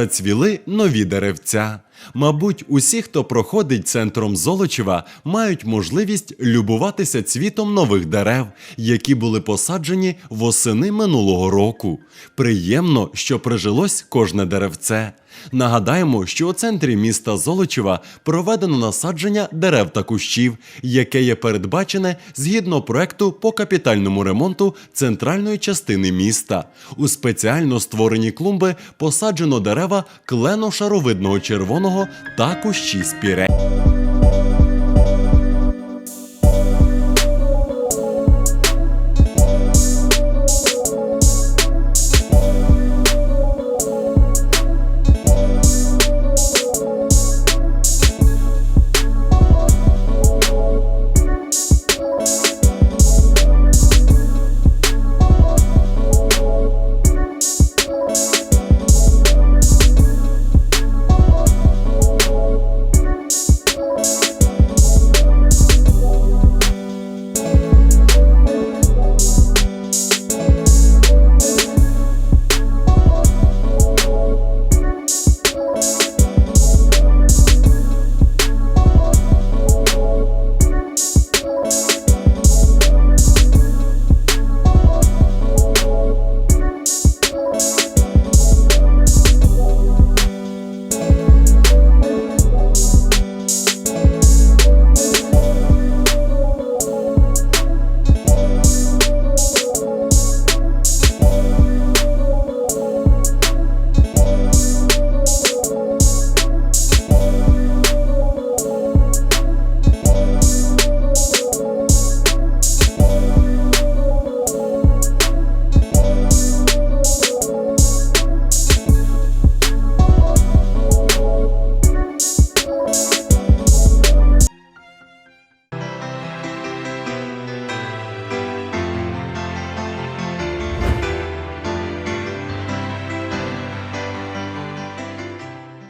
Зацвіли нові деревця. Мабуть, усі, хто проходить центром Золочева, мають можливість любуватися цвітом нових дерев, які були посаджені восени минулого року. Приємно, що прижилось кожне деревце. Нагадаємо, що у центрі міста Золочева проведено насадження дерев та кущів, яке є передбачене згідно проекту по капітальному ремонту центральної частини міста. У спеціально створені клумби посаджено дерева клено-шаровидного червоного та кущі спіре.